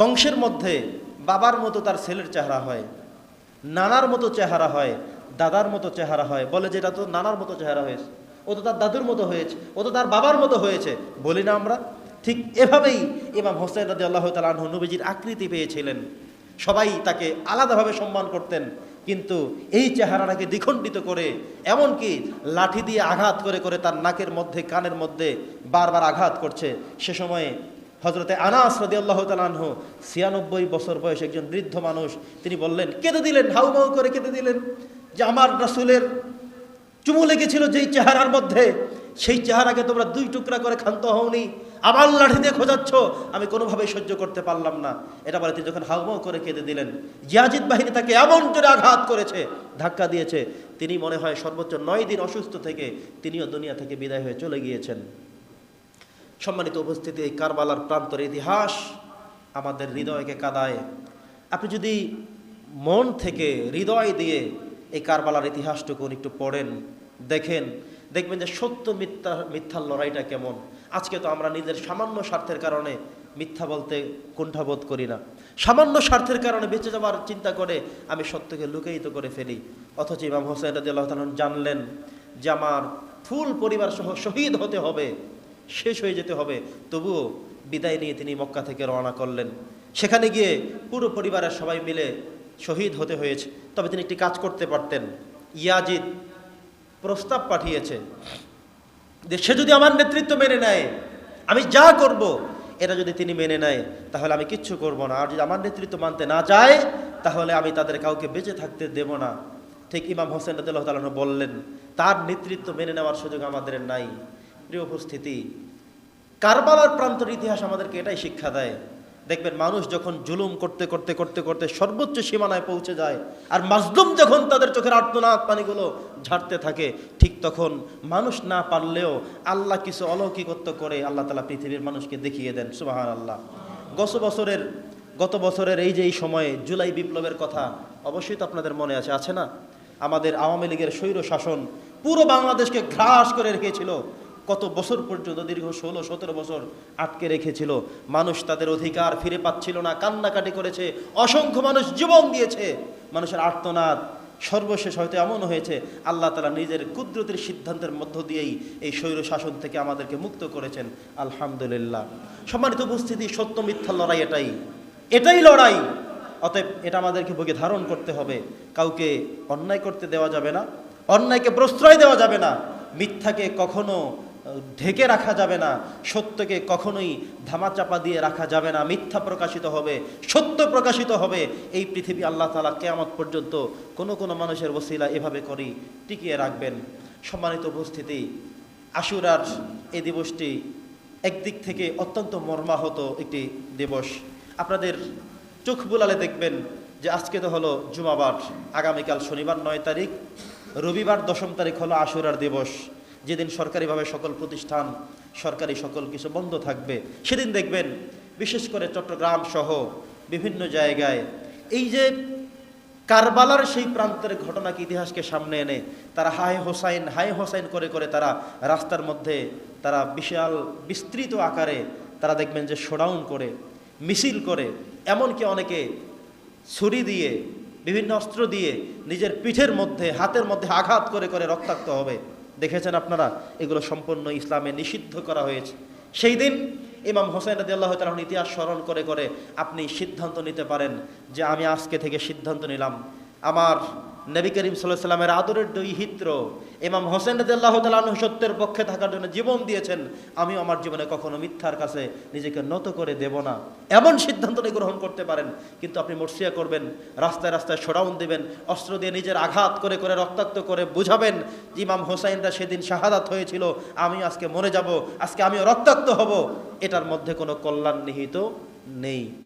বংশের মধ্যে বাবার মতো তার ছেলের চেহারা হয়, নানার মতো চেহারা হয়, দাদার মতো চেহারা হয়। বলে যে এটা তো নানার মতো চেহারা হয়েছে, ও তো তার দাদুর মতো হয়েছে, ও তো তার বাবার মতো হয়েছে। বলি না আমরা, ঠিক এভাবেই ইমাম হোসেন রাজি আল্লাহ তালাহ নবীজির আকৃতি পেয়েছিলেন। সবাই তাকে আলাদাভাবে সম্মান করতেন, কিন্তু এই চেহারাটাকে দ্বিখণ্ডিত করে, এমনকি লাঠি দিয়ে আঘাত করে করে তার নাকের মধ্যে, কানের মধ্যে বারবার আঘাত করছে। সে সময়ে হজরতে আনাস রদি আল্লাহ তালাহ ছিয়ানব্বই বছর বয়স একজন বৃদ্ধ মানুষ, তিনি বললেন, কেঁদে দিলেন, হাউ মাউ করে কেঁদে দিলেন? যে আমার রাসুলের চুমু লেগেছিল যেই চেহারার মধ্যে, সেই চেহারাকে তোমরা দুই টুকরা করে ক্ষান্ত হওনি আবার লাঠি দিয়ে খোঁজাচ্ছ, আমি কোনোভাবেই সহ্য করতে পারলাম না। এটা বলে তিনি যখন হাউমাউ করে কেঁদে দিলেন, জিয়াজিদ বাহিনী তাকে এমন জোরে আঘাত করেছে, ধাক্কা দিয়েছে। তিনি মনে হয় সর্বোচ্চ নয় দিন অসুস্থ থেকে তিনিও দুনিয়া থেকে বিদায় হয়ে চলে গিয়েছেন। সম্মানিত উপস্থিতি, এই কারবালার প্রান্তর ইতিহাস আমাদের হৃদয়কে কাদায়। আপনি যদি মন থেকে হৃদয় দিয়ে এই কারবালার ইতিহাসটুকু একটু পড়েন, দেখেন, দেখবেন যে সত্য মিথ্যা, মিথ্যার লড়াইটা কেমন। আজকে তো আমরা নিজের সামান্য স্বার্থের কারণে মিথ্যা বলতে কুণ্ঠাবোধ করি না। সামান্য স্বার্থের কারণে বেঁচে যাওয়ার চিন্তা করে আমি সত্যকে লুকায়িত করে ফেলি। অথচ ইমাম হোসেন রাজি আল্লাহ জানলেন যে আমার ফুল পরিবার সহ শহীদ হতে হবে। শেষ হয়ে যেতে হবে। তবুও বিদায় নিয়ে তিনি মক্কা থেকে রওনা করলেন। সেখানে গিয়ে পুরো পরিবারের সবাই মিলে শহীদ হতে হয়েছে। তবে তিনি একটি কাজ করতে পারতেন। ইয়াজিদ প্রস্তাব পাঠিয়েছে যে, সে যদি আমার নেতৃত্ব মেনে নেয়, আমি যা করব, এটা যদি তিনি মেনে নেয়, তাহলে আমি কিচ্ছু করব না। আর যদি আমার নেতৃত্ব মানতে না যায় তাহলে আমি তাদের কাউকে বেঁচে থাকতে দেব না। ঠিক ইমাম হোসেন রদুল্লাহ তালন বললেন, তার নেতৃত্ব মেনে নেওয়ার সুযোগ আমাদের নাই। প্রিয় উপস্থিতি, কারবালার প্রান্তর ইতিহাস আমাদেরকে এটাই শিক্ষা দেয়। দেখবেন মানুষ যখন জুলুম করতে করতে করতে করতে সর্বোচ্চ সীমানায় পৌঁছে যায়, আর মাজলুম যখন তাদের চোখের আর্তনাদ পানিগুলো ঝাড়তে থাকে, ঠিক তখন মানুষ না পারলেও আল্লাহ কিছু অলৌকিকত্ব করে আল্লাহ তালা পৃথিবীর মানুষকে দেখিয়ে দেন সুবাহান আল্লাহ গত বছরের গত বছরের এই যে এই সময়ে জুলাই বিপ্লবের কথা অবশ্যই তো আপনাদের মনে আছে আছে না? আমাদের আওয়ামী লীগের স্বৈর শাসন পুরো বাংলাদেশকে ঘ্রাস করে রেখেছিল। কত বছর পর্যন্ত দীর্ঘ ষোলো, সতেরো বছর আটকে রেখেছিল? মানুষ তাদের অধিকার ফিরে পাচ্ছিল না, কান্নাকাটি করেছে, অসংখ্য মানুষ জীবন দিয়েছে। মানুষের আর্তনাদ সর্বশেষ হয়তো এমন হয়েছে, আল্লাহ তালা নিজের কুদরতির সিদ্ধান্তের মধ্য দিয়েই এই স্বৈর শাসন থেকে আমাদেরকে মুক্ত করেছেন। আলহামদুলিল্লাহ। সম্মানিত উপস্থিতি, সত্য মিথ্যা লড়াই এটাই। এটাই লড়াই। অতএব এটা আমাদেরকে বুকে ধারণ করতে হবে। কাউকে অন্যায় করতে দেওয়া যাবে না, অন্যায়কে প্রশ্রয় দেওয়া যাবে না। মিথ্যাকে কখনো ঢেকে রাখা যাবে না, সত্যকে কখনোই ধামাচাপা দিয়ে রাখা যাবে না, মিথ্যা প্রকাশিত হবে, সত্য প্রকাশিত হবে। এই পৃথিবী আল্লাহ তালা কেয়ামত পর্যন্ত কোনো কোনো মানুষের বসিলা এভাবে করেই টিকিয়ে রাখবেন। সম্মানিত উপস্থিতি, আশুরার এই দিবসটি একদিক থেকে অত্যন্ত মর্মাহত একটি দিবস। আপনাদের চোখ বুলালে দেখবেন যে আজকে তো হলো জুমাবার, আগামীকাল শনিবার নয় তারিখ, রবিবার দশম তারিখ হলো আশুরার দিবস। যেদিন সরকারিভাবে সকল প্রতিষ্ঠান, সরকারি সকল কিছু বন্ধ থাকবে, সেদিন দেখবেন বিশেষ করে চট্টগ্রাম সহ বিভিন্ন জায়গায় এই যে কারবালার সেই প্রান্তের ঘটনাকে ইতিহাসকে সামনে এনে, তারা হায় হোসাইন হায় হোসাইন করে করে তারা রাস্তার মধ্যে তারা বিশাল বিস্তৃত আকারে তারা দেখবেন যে শোডাউন করে, মিছিল করে, এমনকি অনেকে ছুরি দিয়ে, বিভিন্ন অস্ত্র দিয়ে নিজের পিঠের মধ্যে, হাতের মধ্যে আঘাত করে করে রক্তাক্ত হবে। দেখেছেন আপনারা? এগুলো সম্পূর্ণ ইসলামে নিষিদ্ধ করা হয়েছে। সেই দিন ইমাম হোসেন রাজি আল্লাহ তালন ইতিহাস স্মরণ করে করে আপনি সিদ্ধান্ত নিতে পারেন যে আমি আজকে থেকে সিদ্ধান্ত নিলাম। আমার নবী করিম সাল্লাহ সাল্লামের আদরের দুই হিত্র ইমাম হোসেন রাজি আল্লাহ তালন সত্যের পক্ষে থাকার জন্য জীবন দিয়েছেন, আমিও আমার জীবনে কখনো মিথ্যার কাছে নিজেকে নত করে দেব না। এমন সিদ্ধান্তটি গ্রহণ করতে পারেন, কিন্তু আপনি মর্সিয়া করবেন, রাস্তায় রাস্তায় শোডাউন দেবেন, অস্ত্র দিয়ে নিজের আঘাত করে করে রক্তাক্ত করে বুঝাবেন যে ইমাম হোসাইনরা সেদিন শাহাদাত হয়েছিল আমি আজকে মরে যাব, আজকে আমিও রক্তাক্ত হব। এটার মধ্যে কোনো কল্যাণ নিহিত নেই।